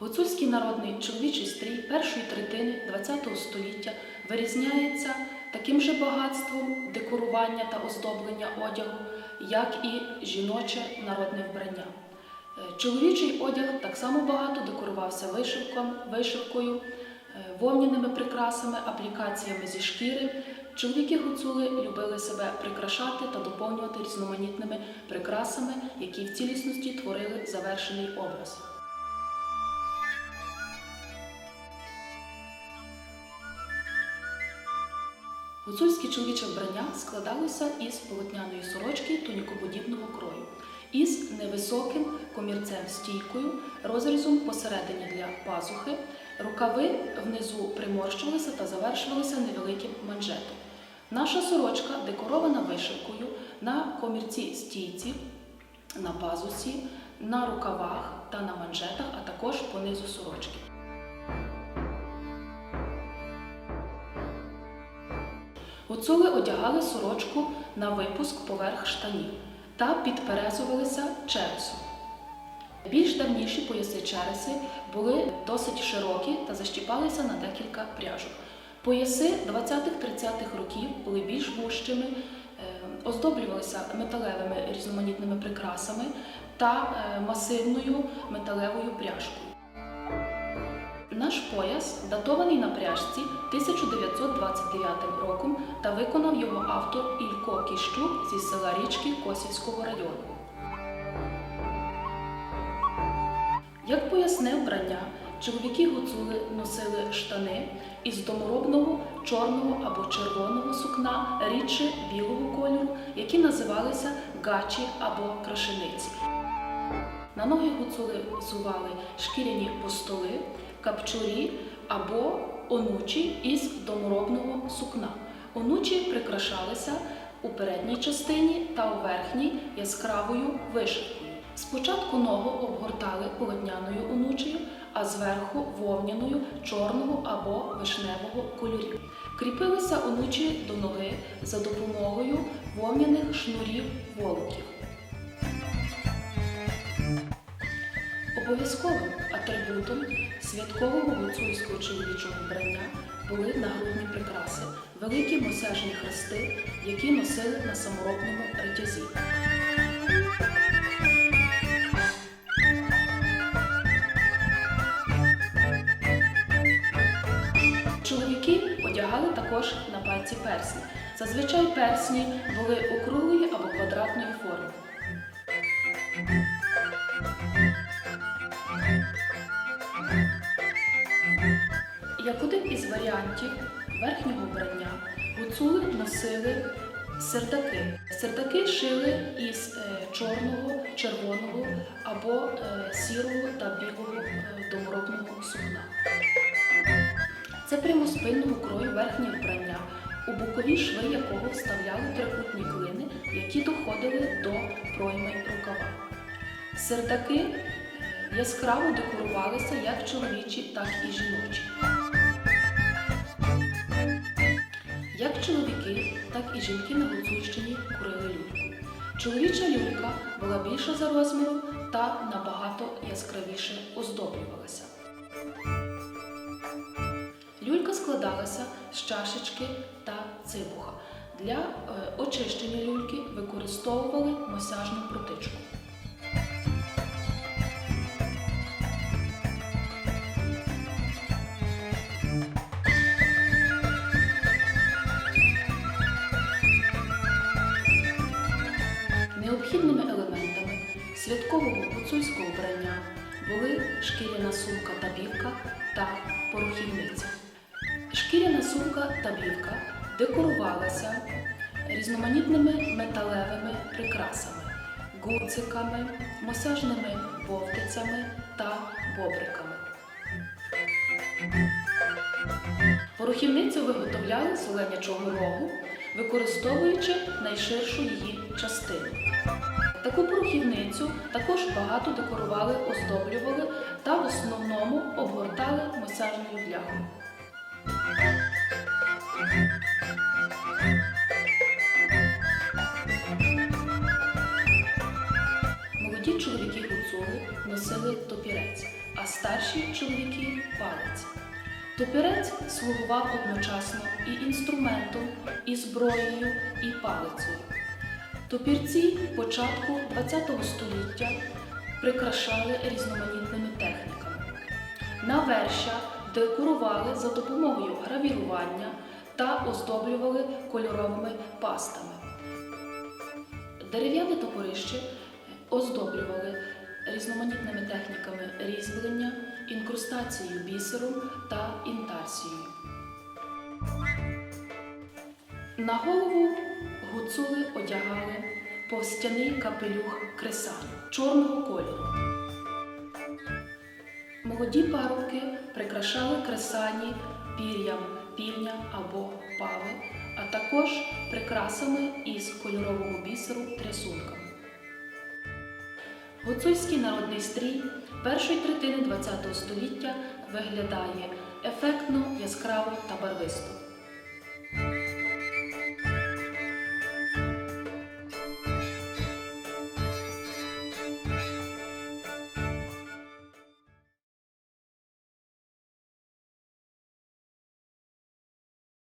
Гуцульський народний чоловічий стрій першої третини ХХ століття вирізняється таким же багатством декорування та оздоблення одягу, як і жіноче народне вбрання. Е, Чоловічий одяг так само багато декорувався вишивком, вишивкою, е, вовняними прикрасами, аплікаціями зі шкіри. Чоловіки гуцули любили себе прикрашати та доповнювати різноманітними прикрасами, які в цілісності творили завершений образ. Гуцульське чоловіче вбрання складалося із полотняної сорочки тонікоподібного крою, із невисоким комірцем стійкою, розрізом посередині для пазухи. Рукави внизу приморщувалися та завершувалися невеликим манжетом. Наша сорочка декорована вишивкою на комірці стійці, на пазусі, на рукавах та на манжетах, а також по низу сорочки. Гуцули одягали сорочку на випуск поверх штанів та підперезувалися чересом. Більш давніші пояси череси були досить широкі та защіпалися на декілька пряжок. Пояси 20-30-х років були більш вужчими, е, оздоблювалися металевими різноманітними прикрасами та е, масивною металевою пряжкою. Наш пояс датований на пряжці 1929 роком та виконав його автор Ілько Кіщук зі села Річки Косівського району. Як поясне вбрання, чоловіки гуцули носили штани із доморобного чорного або червоного сукна, рідше білого кольору, які називалися гачі або крашениці. На ноги гуцули взували шкіряні постоли, капчурі або онучі із доморобного сукна. Онучі прикрашалися у передній частині та у верхній яскравою вишивкою. Спочатку ногу обгортали полотняною онучею, а зверху вовняною чорного або вишневого кольорів. Кріпилися онучі до ноги за допомогою вовняних шнурів волоків. Обов'язковим атрибутом святкового гуцульського чоловічого вбрання були нагрудні прикраси, великі мосяжні хрести, які носили на саморобному ретязі. Чоловіки одягали також на пальці персні. Зазвичай персні були округлої або квадратної форми. Як один із варіантів верхнього вбрання гуцули носили сердаки. Сердаки шили із е, чорного, червоного або е, сірого та білого е, доморобного сукна. Це прямоспинного крою верхнє вбрання, у бокові шви якого вставляли трикутні клини, які доходили до пройми рукава. Сердаки яскраво декорувалися як чоловічі, так і жіночі. Чоловіки, так і жінки на Гуцульщині курили люльку. Чоловіча люлька була більша за розміром та набагато яскравіше оздоблювалася. Люлька складалася з чашечки та цибуха. Для е, очищення люльки використовували мосяжну протичку. Шкіряна сумка та бівка та порохівниця. Шкіряна сумка та бівка декорувалася різноманітними металевими прикрасами, гуциками, масажними вовтицями та бобриками. Порохівницю виготовляли з оленячого рогу, використовуючи найширшу її частину. Таку порохівницю також багато декорували, оздоблювали та в основному обгортали масажною бляхою. Молоді чоловіки гуцули носили топірець, а старші чоловіки палець. Топірець слугував одночасно і інструментом, і зброєю, і палицею. Топірці початку ХХ століття прикрашали різноманітними техніками. На Навершя декорували за допомогою гравірування та оздоблювали кольоровими пастами. Дерев'яне топорище оздоблювали різноманітними техніками різьблення, інкрустацією бісером та інтарсією. На голову гуцули одягали повстяний капелюх кресань чорного кольору. Молоді парубки прикрашали кресані пір'ям півня або пави, а також прикрасами із кольорового бісеру трясунками. Гуцульський народний стрій першої третини ХХ століття виглядає ефектно, яскраво та барвисто.